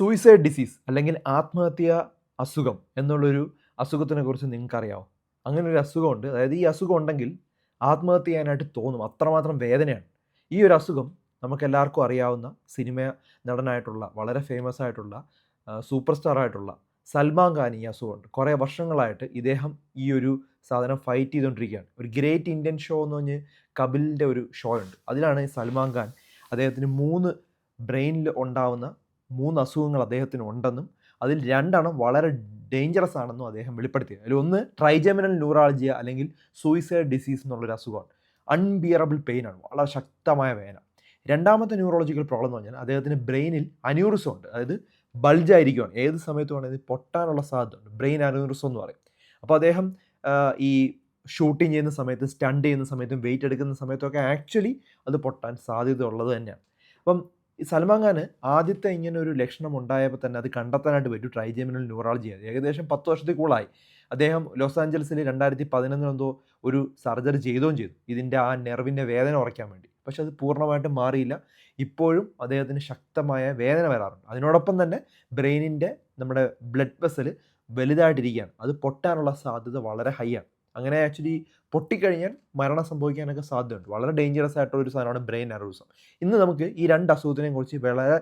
Suicide disease അല്ലെങ്കിൽ ആത്മഹത്യ അസുഖം എന്നുള്ളൊരു അസുഖത്തിനെ കുറിച്ച് നിങ്ങൾക്കറിയാമോ അങ്ങനെ ഒരു അസുഖമുണ്ട്. അതായത് ഈ അസുഖം ഉണ്ടെങ്കിൽ ആത്മഹത്യ ചെയ്യാനായിട്ട് തോന്നും. അത്രമാത്രം വേദനയാണ്. ഈ ഒരു അസുഖം നമുക്കെല്ലാവർക്കും അറിയാവുന്ന സിനിമ നടനായിട്ടുള്ള വളരെ ഫേമസ് ആയിട്ടുള്ള സൂപ്പർ സ്റ്റാർ ആയിട്ടുള്ള സൽമാൻ ഖാൻ ഈ അസുഖമുണ്ട്. കുറേ വർഷങ്ങളായിട്ട് ഇദ്ദേഹം ഈ ഒരു സാധനം ഫൈറ്റ് ചെയ്തുകൊണ്ടിരിക്കുകയാണ്. ഒരു ഗ്രേറ്റ് ഇന്ത്യൻ ഷോ എന്ന് പറഞ്ഞ് കപിലിന്റെ ഒരു ഷോ ഉണ്ട് അതിലാണ് സൽമാൻ ഖാൻ അദ്ദേഹത്തിന് മൂന്ന് ബ്രെയിനിൽ ഉണ്ടാവുന്ന മൂന്ന് അസുഖങ്ങൾ അദ്ദേഹത്തിന് ഉണ്ടെന്നും അതിൽ രണ്ടെണ്ണം വളരെ ഡേഞ്ചറസ് ആണെന്നും അദ്ദേഹം വെളിപ്പെടുത്തിയത് അതിൽ ഒന്ന് ട്രൈജമിനൽ ന്യൂറാളജിയ അല്ലെങ്കിൽ സൂയിസൈഡ് ഡിസീസ് എന്നുള്ളൊരു അസുഖമാണ് അൺബിയറബിൾ പെയിൻ ആണ്. വളരെ ശക്തമായ വേദന. രണ്ടാമത്തെ ന്യൂറോളജിക്കൽ പ്രോബ്ലം എന്ന് പറഞ്ഞാൽ അദ്ദേഹത്തിന് ബ്രെയിനിൽ അന്യൂറിസം ഉണ്ട്. അതായത് ബൾജായിരിക്കുകയാണ് ഏത് സമയത്ത് വേണമെങ്കിൽ പൊട്ടാനുള്ള സാധ്യത ഉണ്ട്. ബ്രെയിൻ അന്യൂറിസം എന്ന് പറയും. അപ്പോൾ അദ്ദേഹം ഈ ഷൂട്ടിംഗ് ചെയ്യുന്ന സമയത്ത് സ്റ്റണ്ട് ചെയ്യുന്ന സമയത്തും വെയിറ്റ് എടുക്കുന്ന സമയത്തൊക്കെ ആക്ച്വലി അത് പൊട്ടാൻ സാധ്യത ഉള്ളത് തന്നെയാണ്. അപ്പം ഈ സൽമാൻ ഖാന് ആദ്യത്തെ ഇങ്ങനെ ഒരു ലക്ഷണം ഉണ്ടായപ്പോൾ തന്നെ അത് കണ്ടെത്താനായിട്ട് പറ്റും. ട്രൈജെമിനൽ ന്യൂറോളജി അത് ഏകദേശം പത്ത് വർഷത്തിൽ കൂടുതലായി. അദ്ദേഹം ലോസ് ആഞ്ചൽസിൽ രണ്ടായിരത്തി പതിനൊന്നിലെന്തോ ഒരു സർജറി ചെയ്തുകയും ചെയ്തു. ഇതിന്റെ ആ നെർവിന്റെ വേദന ഉറയ്ക്കാൻ വേണ്ടി. പക്ഷെ അത് പൂർണമായിട്ടും മാറിയില്ല. ഇപ്പോഴും അദ്ദേഹത്തിന് ശക്തമായ വേദന വരാറുണ്ട്. അതിനോടൊപ്പം തന്നെ ബ്രെയിനിന്റെ നമ്മുടെ ബ്ലഡ് വെസൽ വലുതായിട്ടിരിക്കുകയാണ്. അത് പൊട്ടാനുള്ള സാധ്യത വളരെ ഹൈ ആണ്. അങ്ങനെ ആക്ച്വലി പൊട്ടിക്കഴിഞ്ഞാൽ മരണം സംഭവിക്കാനൊക്കെ സാധ്യതയുണ്ട്. വളരെ ഡേഞ്ചറസ് ആയിട്ടുള്ള ഒരു സാധനമാണ് ബ്രെയിൻ അറൂസം ഇന്ന് നമുക്ക് ഈ രണ്ട് അസുഖത്തിനെയും കുറിച്ച് വളരെ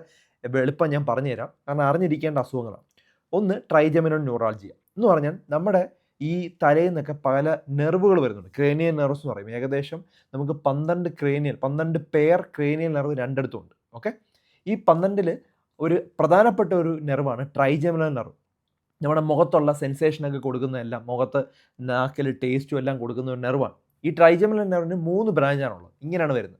എളുപ്പം ഞാൻ പറഞ്ഞുതരാം. കാരണം അറിഞ്ഞിരിക്കേണ്ട അസുഖങ്ങളാണ്. ഒന്ന് ട്രൈജമിനോൺ ന്യൂറാൾജിയ എന്ന് പറഞ്ഞാൽ നമ്മുടെ ഈ തലയിൽ നിന്നൊക്കെ പല നെർവുകൾ വരുന്നുണ്ട്. ക്രേനിയൽ നെർവ്സ് എന്ന് പറയും. ഏകദേശം നമുക്ക് പന്ത്രണ്ട് ക്രേനിയൽ പന്ത്രണ്ട് പെയർ ക്രേനിയൽ നെർവ് രണ്ടിടത്തുണ്ട് ഓക്കെ ഈ പന്ത്രണ്ടിൽ ഒരു പ്രധാനപ്പെട്ട ഒരു നെർവാണ് ട്രൈജമിനൽ നെർവ് നമ്മുടെ മുഖത്തുള്ള സെൻസേഷനൊക്കെ കൊടുക്കുന്നതെല്ലാം മുഖത്ത് നാക്കിൽ ടേസ്റ്റും എല്ലാം കൊടുക്കുന്ന ഒരു നെർവാണ്. ഈ ട്രൈജമിനൽ നെർവിന് മൂന്ന് ബ്രാഞ്ചാണുള്ളത് ഇങ്ങനെയാണ് വരുന്നത്.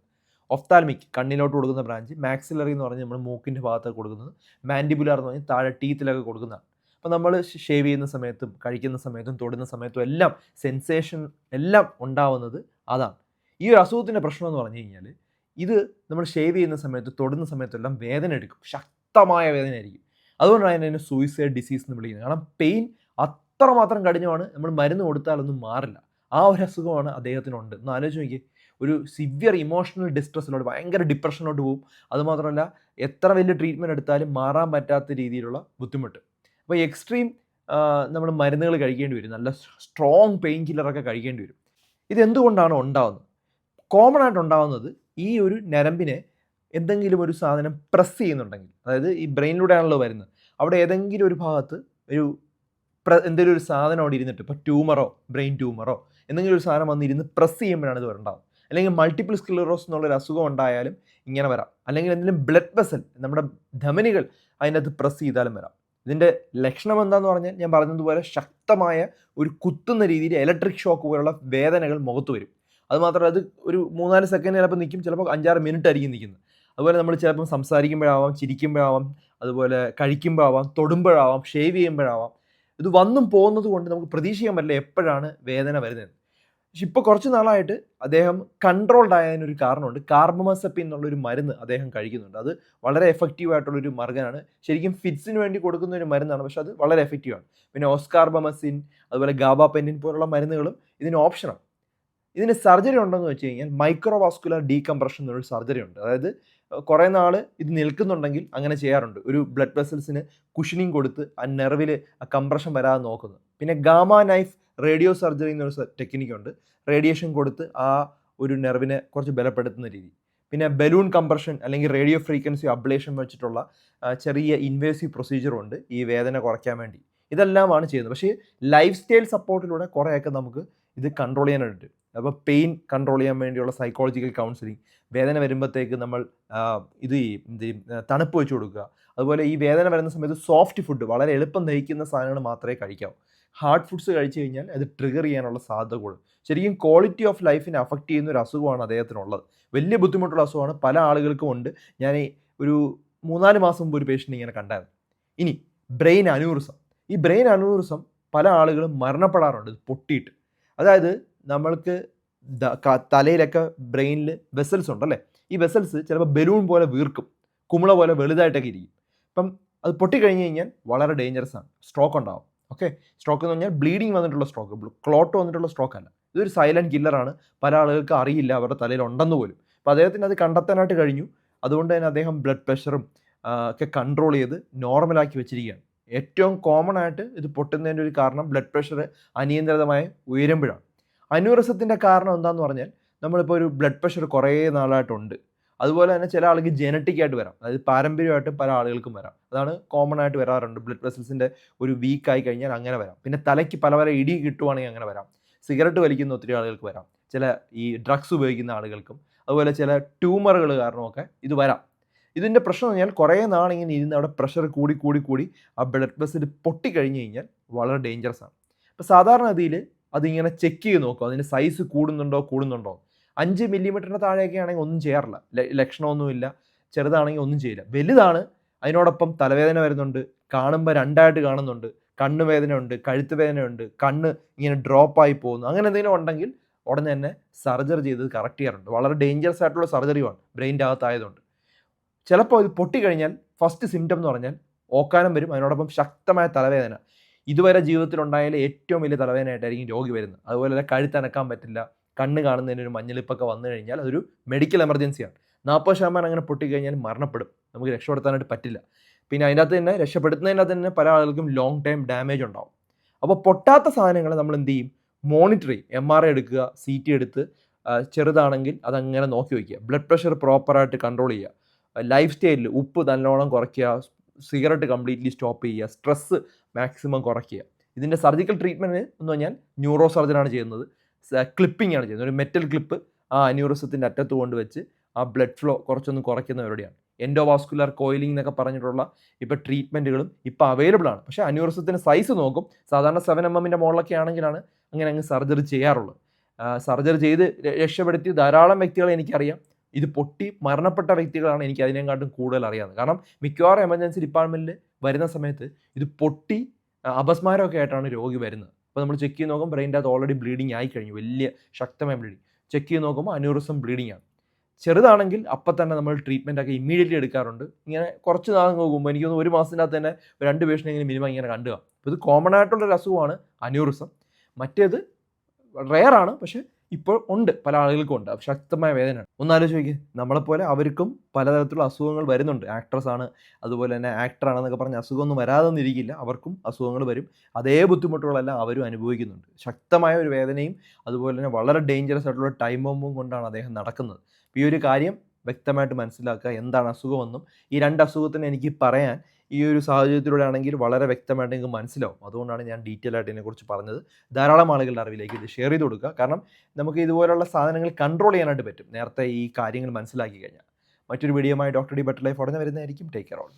ഒഫ്താൽമിക് കണ്ണിലോട്ട് കൊടുക്കുന്ന ബ്രാഞ്ച് മാക്സിലറി എന്ന് പറഞ്ഞ് നമ്മൾ മൂക്കിന്റെ ഭാഗത്തൊക്കെ കൊടുക്കുന്നത്. മാൻഡിബുലാർ എന്ന് പറഞ്ഞാൽ താഴെ ടീത്തിലൊക്കെ കൊടുക്കുന്നതാണ്. അപ്പോൾ നമ്മൾ ഷേവ് ചെയ്യുന്ന സമയത്തും കഴിക്കുന്ന സമയത്തും തൊടുന്ന സമയത്തും എല്ലാം സെൻസേഷൻ എല്ലാം ഉണ്ടാവുന്നത് അതാണ്. ഈ ഒരു അസുഖത്തിന്റെ പ്രശ്നം എന്ന് പറഞ്ഞു കഴിഞ്ഞാൽ ഇത് നമ്മൾ ഷേവ് ചെയ്യുന്ന സമയത്ത് തൊടുന്ന സമയത്തെല്ലാം വേദന എടുക്കും. ശക്തമായ വേദന ആയിരിക്കും അതുകൊണ്ടാണ് അതിനെ സൂയിസൈഡ് ഡിസീസ് എന്ന് വിളിക്കുന്നത്. കാരണം പെയിൻ അത്രമാത്രം കഠിനമാണ്. നമ്മൾ മരുന്ന് കൊടുത്താലൊന്നും മാറില്ല. ആ ഒരു അസുഖമാണ് അദ്ദേഹത്തിനുണ്ട്. ഒന്ന് ആലോചിച്ച് നോക്കിയേ. ഒരു സിവിയർ ഇമോഷണൽ ഡിസ്ട്രസ്സിലോട്ട് ഭയങ്കര ഡിപ്രഷനിലോട്ട് പോകും. അതുമാത്രമല്ല എത്ര വലിയ ട്രീറ്റ്മെന്റ് എടുത്താലും മാറാൻ പറ്റാത്ത രീതിയിലുള്ള ബുദ്ധിമുട്ട്. അപ്പോൾ എക്സ്ട്രീം നമ്മൾ മരുന്നുകൾ കഴിക്കേണ്ടി വരും. നല്ല സ്ട്രോങ് പെയിൻ കില്ലറൊക്കെ കഴിക്കേണ്ടി വരും. ഇതെന്തുകൊണ്ടാണ് ഉണ്ടാകുന്നത് കോമൺ ആയിട്ട് ഉണ്ടാകുന്നത് ഈ ഒരു ഞരമ്പിനെ എന്തെങ്കിലും ഒരു സാധനം പ്രസ് ചെയ്യുന്നുണ്ടെങ്കിൽ അതായത് ഈ ബ്രെയിനിലൂടെയാണല്ലോ വരുന്നത്. അവിടെ ഏതെങ്കിലും ഒരു ഭാഗത്ത് ഒരു എന്തെങ്കിലും ഒരു സാധനം അവിടെ ഇരുന്നിട്ട് ഇപ്പോൾ ട്യൂമറോ ബ്രെയിൻ ട്യൂമറോ എന്തെങ്കിലും ഒരു സാധനം വന്നിരുന്ന് പ്രസ് ചെയ്യുമ്പോഴാണ് ഇത് വരേണ്ടത്. അല്ലെങ്കിൽ മൾട്ടിപ്പിൾ സ്ക്ലിറോസ് എന്നുള്ളൊരു അസുഖം ഉണ്ടായാലും ഇങ്ങനെ വരാം. അല്ലെങ്കിൽ എന്തെങ്കിലും ബ്ലഡ് വെസൽ നമ്മുടെ ധമനികൾ അതിനകത്ത് പ്രസ് ചെയ്താലും വരാം. ഇതിന്റെ ലക്ഷണം എന്താന്ന് പറഞ്ഞാൽ ഞാൻ പറഞ്ഞതുപോലെ ശക്തമായ ഒരു കുത്തുന്ന രീതിയിൽ ഇലക്ട്രിക് ഷോക്ക് പോലുള്ള വേദനകൾ മുഖത്ത് വരും. അതുമാത്രമല്ല അത് ഒരു മൂന്നാൽ സെക്കൻഡ് ചിലപ്പോൾ നിൽക്കും ചിലപ്പോൾ അഞ്ചാറ് മിനിറ്റ് ആയിരിക്കും നിൽക്കുന്നത്. അതുപോലെ നമ്മൾ ചിലപ്പം സംസാരിക്കുമ്പോഴാവാം ചിരിക്കുമ്പോഴാവാം അതുപോലെ കഴിക്കുമ്പോഴാവാം തൊടുമ്പോഴാവാം ഷേവ് ചെയ്യുമ്പോഴാവാം ഇത് വന്നും പോകുന്നത് കൊണ്ട് നമുക്ക് പ്രതീക്ഷിക്കാൻ പറ്റില്ല എപ്പോഴാണ് വേദന വരുന്നത്. പക്ഷെ ഇപ്പോൾ കുറച്ച് നാളായിട്ട് അദ്ദേഹം കൺട്രോൾഡ് ആയതിനൊരു കാരണമുണ്ട്. കാർബമസപ്പിൻ എന്നുള്ളൊരു മരുന്ന് അദ്ദേഹം കഴിക്കുന്നുണ്ട്. അത് വളരെ എഫക്റ്റീവ് ആയിട്ടുള്ളൊരു മരുന്നാണ്. ശരിക്കും ഫിറ്റ്സിന് വേണ്ടി കൊടുക്കുന്ന ഒരു മരുന്നാണ്. പക്ഷെ അത് വളരെ എഫക്റ്റീവാണ് പിന്നെ ഓസ്കാർബമസിൻ അതുപോലെ ഗാബാപെന്നിൻ പോലുള്ള മരുന്നുകളും ഇതിന് ഓപ്ഷനാണ് ഇതിന് സർജറി ഉണ്ടെന്ന് വെച്ച് കഴിഞ്ഞാൽ മൈക്രോവാസ്കുലർ ഡീകംപ്രഷൻ എന്നൊരു സർജറി ഉണ്ട്. അതായത് കുറേ നാൾ ഇത് നിൽക്കുന്നുണ്ടെങ്കിൽ അങ്ങനെ ചെയ്യാറുണ്ട്. ഒരു ബ്ലഡ് വെസൽസിന് കുഷനിങ് കൊടുത്ത് ആ നെർവിൽ ആ കംപ്രഷൻ വരാതെ നോക്കുന്നത് പിന്നെ ഗാമ നൈഫ് റേഡിയോ സർജറി എന്നൊരു ടെക്നിക്ക് ഉണ്ട്. റേഡിയേഷൻ കൊടുത്ത് ആ ഒരു നെർവിനെ കുറച്ച് ബലപ്പെടുത്തുന്ന രീതി. പിന്നെ ബലൂൺ കംപ്രഷൻ അല്ലെങ്കിൽ റേഡിയോ ഫ്രീക്വൻസി അബ്ലേഷൻ വെച്ചിട്ടുള്ള ചെറിയ ഇൻവേസീവ് പ്രൊസീജിയറും ഉണ്ട് ഈ വേദന കുറയ്ക്കാൻ വേണ്ടി. ഇതെല്ലാമാണ് ചെയ്യുന്നത്. പക്ഷേ ലൈഫ് സ്റ്റൈൽ സപ്പോർട്ടിലൂടെ കുറേയൊക്കെ നമുക്ക് ഇത് കൺട്രോൾ ചെയ്യാനായിട്ട് അപ്പോൾ പെയിൻ കൺട്രോൾ ചെയ്യാൻ വേണ്ടിയുള്ള സൈക്കോളജിക്കൽ കൗൺസിലിംഗ് വേദന വരുമ്പോഴത്തേക്ക് നമ്മൾ ഇത് തണുപ്പ് വെച്ച് കൊടുക്കുക. അതുപോലെ ഈ വേദന വരുന്ന സമയത്ത് സോഫ്റ്റ് ഫുഡ് വളരെ എളുപ്പം ദഹിക്കുന്ന സാധനങ്ങൾ മാത്രമേ കഴിക്കാവൂ. ഹാർഡ് ഫുഡ്സ് കഴിച്ചു കഴിഞ്ഞാൽ അത് ട്രിഗർ ചെയ്യാനുള്ള സാധ്യത കൂടും ശരിക്കും ക്വാളിറ്റി ഓഫ് ലൈഫിനെ അഫക്റ്റ് ചെയ്യുന്ന ഒരു അസുഖമാണ് അദ്ദേഹത്തിനുള്ളത്. വലിയ ബുദ്ധിമുട്ടുള്ള അസുഖമാണ്. പല ആളുകൾക്കും ഉണ്ട്. ഞാൻ ഒരു മൂന്നാൽ മാസം മുമ്പ് ഒരു പേഷ്യന്റ് ഇങ്ങനെ കണ്ടായിരുന്നു. ഇനി ബ്രെയിൻ അനൂറിസം ഈ ബ്രെയിൻ അനൂറിസം പല ആളുകളും മരണപ്പെടാറുണ്ട്. പൊട്ടിയിട്ട്. അതായത് നമ്മൾക്ക് തലയിലൊക്കെ ബ്രെയിനിൽ വെസൽസ് ഉണ്ടല്ലേ? ഈ വെസൽസ് ചിലപ്പോൾ ബലൂൺ പോലെ വീർക്കും. കുമിള പോലെ വലുതായിട്ടൊക്കെ ഇരിക്കും. അപ്പം അത് പൊട്ടിക്കഴിഞ്ഞ് കഴിഞ്ഞാൽ വളരെ ഡേഞ്ചറസ് ആണ്. സ്ട്രോക്ക് ഉണ്ടാവും. ഓക്കെ സ്ട്രോക്ക് എന്ന് പറഞ്ഞാൽ ബ്ലീഡിങ് വന്നിട്ടുള്ള സ്ട്രോക്ക് ക്ലോട്ട് വന്നിട്ടുള്ള സ്ട്രോക്ക് അല്ല. ഇതൊരു സൈലന്റ് കില്ലറാണ് പല ആളുകൾക്ക് അറിയില്ല അവരുടെ തലയിൽ ഉണ്ടെന്ന് പോലും. അപ്പോൾ അദ്ദേഹത്തിന് അത് കണ്ടെത്താനായിട്ട് കഴിഞ്ഞു. അതുകൊണ്ട് തന്നെ അദ്ദേഹം ബ്ലഡ് പ്രഷറും ഒക്കെ കൺട്രോൾ ചെയ്ത് നോർമലാക്കി വെച്ചിരിക്കുകയാണ്. ഏറ്റവും കോമൺ ആയിട്ട് ഇത് പൊട്ടുന്നതിന്റെ ഒരു കാരണം ബ്ലഡ് പ്രഷർ അനിയന്ത്രിതമായി ഉയരുമ്പോഴാണ്. അന്യൂറിസത്തിന്റെ കാരണം എന്താണെന്ന് പറഞ്ഞാൽ നമ്മളിപ്പോൾ ഒരു ബ്ലഡ് പ്രഷർ കുറേ നാളായിട്ടുണ്ട്. അതുപോലെ തന്നെ ചില ആൾക്ക് ജനറ്റിക് ആയിട്ട് വരാം. അതായത് പാരമ്പര്യമായിട്ട് പല ആളുകൾക്കും വരാം. അതാണ് കോമൺ ആയിട്ട് വരാറുണ്ട് ബ്ലഡ് വെസൽസിന്റെ ഒരു വീക്ക് ആയി കഴിഞ്ഞാൽ അങ്ങനെ വരാം. പിന്നെ തലയ്ക്ക് പല പല ഇടി കിട്ടുവാണെങ്കിൽ അങ്ങനെ വരാം. സിഗരറ്റ് വലിക്കുന്ന ഒത്തിരി ആളുകൾക്ക് വരാം. ചില ഈ ഡ്രഗ്സ് ഉപയോഗിക്കുന്ന ആളുകൾക്കും അതുപോലെ ചില ട്യൂമറുകൾ കാരണമൊക്കെ ഇത് വരാം. ഇതിന്റെ പ്രശ്നം എന്ന് പറഞ്ഞാൽ കുറേ നാളിങ്ങനെ ഇരുന്ന് അവിടെ പ്രഷർ കൂടി കൂടി കൂടി ആ ബ്ലഡ് വെസൽ പൊട്ടിക്കഴിഞ്ഞ് കഴിഞ്ഞാൽ വളരെ ഡേഞ്ചറസ് ആണ്. അപ്പോൾ സാധാരണഗതിയിൽ അതിങ്ങനെ ചെക്ക് ചെയ്ത് നോക്കും. അതിന്റെ സൈസ് കൂടുന്നുണ്ടോ കൂടുന്നുണ്ടോ. അഞ്ച് മില്ലിമീറ്ററിന് താഴെയൊക്കെ ആണെങ്കിൽ ഒന്നും ചെയ്യാറില്ല. ലക്ഷണമൊന്നുമില്ല. ചെറുതാണെങ്കിൽ ഒന്നും ചെയ്യില്ല. വലുതാണ് അതിനോടൊപ്പം തലവേദന വരുന്നുണ്ട്. കാണുമ്പോൾ രണ്ടായിട്ട് കാണുന്നുണ്ട്. കണ്ണ് വേദനയുണ്ട് കഴുത്ത് വേദനയുണ്ട് കണ്ണ് ഇങ്ങനെ ഡ്രോപ്പായി പോകുന്നു. അങ്ങനെ എന്തെങ്കിലും ഉണ്ടെങ്കിൽ ഉടനെ തന്നെ സർജറി ചെയ്ത് കറക്റ്റ് ചെയ്യാറുണ്ട്. വളരെ ഡേഞ്ചറസ് ആയിട്ടുള്ള സർജറിയുമാണ് ബ്രെയിന്റെ അകത്തായതുകൊണ്ട് ചിലപ്പോൾ ഇത് പൊട്ടിക്കഴിഞ്ഞാൽ ഫസ്റ്റ് സിംറ്റം എന്ന് പറഞ്ഞാൽ ഓക്കാനം വരും. അതിനോടൊപ്പം ശക്തമായ തലവേദന. ഇതുവരെ ജീവിതത്തിൽ ഉണ്ടായാലും ഏറ്റവും വലിയ തലവേദനയായിട്ടായിരിക്കും രോഗി വരുന്നത്. അതുപോലെ തന്നെ കഴുത്തനക്കാൻ പറ്റില്ല കണ്ണ് കാണുന്നതിന് ഒരു മഞ്ഞളിപ്പൊക്കെ വന്നു കഴിഞ്ഞാൽ അതൊരു മെഡിക്കൽ എമർജൻസിയാണ് നാൽപ്പത് ശതമാനം അങ്ങനെ പൊട്ടിക്കഴിഞ്ഞാൽ മരണപ്പെടും. നമുക്ക് രക്ഷപ്പെടുത്താനായിട്ട് പറ്റില്ല. പിന്നെ അതിന്റെ അകത്ത് തന്നെ രക്ഷപ്പെടുത്തുന്നതിനകത്ത് തന്നെ പല ആളുകൾക്കും ലോങ് ടൈം ഡാമേജ് ഉണ്ടാവും. അപ്പോൾ പൊട്ടാത്ത സാധനങ്ങൾ നമ്മൾ എന്ത് ചെയ്യും? മോണിറ്റർ ചെയ്യും. എം ആർ ഐ എടുക്കുക സി ടി എടുത്ത് ചെറുതാണെങ്കിൽ അതങ്ങനെ നോക്കി വയ്ക്കുക. ബ്ലഡ് പ്രഷർ പ്രോപ്പറായിട്ട് കൺട്രോൾ ചെയ്യുക. ലൈഫ് സ്റ്റൈലിൽ ഉപ്പ് നല്ലോണം കുറയ്ക്കുക സിഗരറ്റ് കംപ്ലീറ്റ്ലി സ്റ്റോപ്പ് ചെയ്യുക സ്ട്രെസ്സ് മാക്സിമം കുറയ്ക്കുക. ഇതിന്റെ സർജിക്കൽ ട്രീറ്റ്മെന്റ് എന്ന് പറഞ്ഞാൽ ന്യൂറോ സർജനാണ് ചെയ്യുന്നത്. ക്ലിപ്പിംഗ് ആണ് ചെയ്യുന്നത്. ഒരു മെറ്റൽ ക്ലിപ്പ് ആ അന്യൂറിസത്തിന്റെ അറ്റത്ത് കൊണ്ടുവച്ച് ആ ബ്ലഡ് ഫ്ലോ കുറച്ചൊന്ന് കുറയ്ക്കുന്ന പരിപാടിയാണ്. എൻഡോവാസ്കുലർ കോയിലിംഗ് എന്നൊക്കെ പറഞ്ഞിട്ടുള്ള ഇപ്പോൾ ട്രീറ്റ്മെന്റുകളും ഇപ്പോൾ അവൈലബിൾ ആണ്. പക്ഷേ അന്യൂറിസത്തിന്റെ സൈസ് നോക്കും. സാധാരണ സെവൻ എം എമ്മിന്റെ മുകളിലൊക്കെ ആണെങ്കിലാണ് അങ്ങനെ അങ്ങ് സർജറി ചെയ്യാറുള്ളത്. സർജറി ചെയ്ത് രക്ഷപ്പെടുത്തി ധാരാളം വ്യക്തികളെ എനിക്കറിയാം. ഇത് പൊട്ടി മരണപ്പെട്ട വ്യക്തികളാണ് എനിക്ക് അതിനെക്കാട്ടും കൂടുതൽ അറിയാവുന്നത്. കാരണം മിക്കവാറും എമർജൻസി ഡിപ്പാർട്ട്മെന്റിൽ വരുന്ന സമയത്ത് ഇത് പൊട്ടി അപസ്മാരമൊക്കെ ആയിട്ടാണ് രോഗി വരുന്നത്. അപ്പോൾ നമ്മൾ ചെക്ക് ചെയ്ത് നോക്കുമ്പോൾ ബ്രെയിന്റെ അത് ഓൾറെഡി ബ്ലീഡിങ് ആയി കഴിഞ്ഞു. വലിയ ശക്തമായ ബ്ലീഡിങ് ചെക്ക് ചെയ്ത് നോക്കുമ്പോൾ അനൂറിസം ബ്ലീഡിങ് ആണ്. ചെറുതാണെങ്കിൽ അപ്പം തന്നെ നമ്മൾ ട്രീറ്റ്മെന്റ് ഒക്കെ ഇമ്മീഡിയറ്റ്ലി എടുക്കാറുണ്ട്. ഇങ്ങനെ കുറച്ച് നാൾ നോക്കുമ്പോൾ എനിക്കൊന്ന് ഒരു മാസത്തിനകത്ത് തന്നെ രണ്ട് പേഷ്യനെങ്കിലും മിനിമം ഇങ്ങനെ കണ്ടുക അപ്പോൾ ഇത് കോമൺ ആയിട്ടുള്ളൊരു അസുഖമാണ് അനൂറിസം മറ്റേത് റെയർ ആണ്. പക്ഷേ ഇപ്പോൾ ഉണ്ട് പല ആളുകൾക്കും ഉണ്ട്. ശക്തമായ വേദനയാണ്. ഒന്നാലോചിക്കുക നമ്മളെ നമ്മളെപ്പോലെ അവർക്കും പലതരത്തിലുള്ള അസുഖങ്ങൾ വരുന്നുണ്ട്. ആക്ട്രസ് ആണ് അതുപോലെ തന്നെ ആക്ടറാണെന്നൊക്കെ പറഞ്ഞ് അസുഖമൊന്നും വരാതൊന്നും ഇരിക്കില്ല അവർക്കും അസുഖങ്ങൾ വരും. അതേ ബുദ്ധിമുട്ടുകളെല്ലാം അവരും അനുഭവിക്കുന്നുണ്ട്. ശക്തമായ ഒരു വേദനയും അതുപോലെ തന്നെ വളരെ ഡേഞ്ചറസ് ആയിട്ടുള്ള ടൈം ബോംബും കൊണ്ടാണ് അദ്ദേഹം നടക്കുന്നത്. ഈ ഒരു കാര്യം വ്യക്തമായിട്ട് മനസ്സിലാക്കുക എന്താണ് അസുഖമെന്നും ഈ രണ്ട് അസുഖത്തിന് എനിക്ക് പറയാൻ ഈ ഒരു സാഹചര്യത്തിലൂടെ ആണെങ്കിൽ വളരെ വ്യക്തമായിട്ട് നിങ്ങൾക്ക് മനസ്സിലാവും. അതുകൊണ്ടാണ് ഞാൻ ഡീറ്റെയിൽ ആയിട്ട് ഇതിനെക്കുറിച്ച് പറഞ്ഞത്. ധാരാളം ആളുകളുടെ അറിവിലേക്ക് ഇത് ഷെയർ ചെയ്ത് കൊടുക്കുക. കാരണം നമുക്ക് ഇതുപോലുള്ള സാധനങ്ങൾ കൺട്രോൾ ചെയ്യാനായിട്ട് പറ്റും. നേരത്തെ ഈ കാര്യങ്ങൾ മനസ്സിലാക്കി കഴിഞ്ഞാൽ. മറ്റൊരു വീഡിയോയുമായി ഡോക്ടർ ഡി ബെറ്റർ ലൈഫ് ഉടനെ വരുന്നതായിരിക്കും. Take care all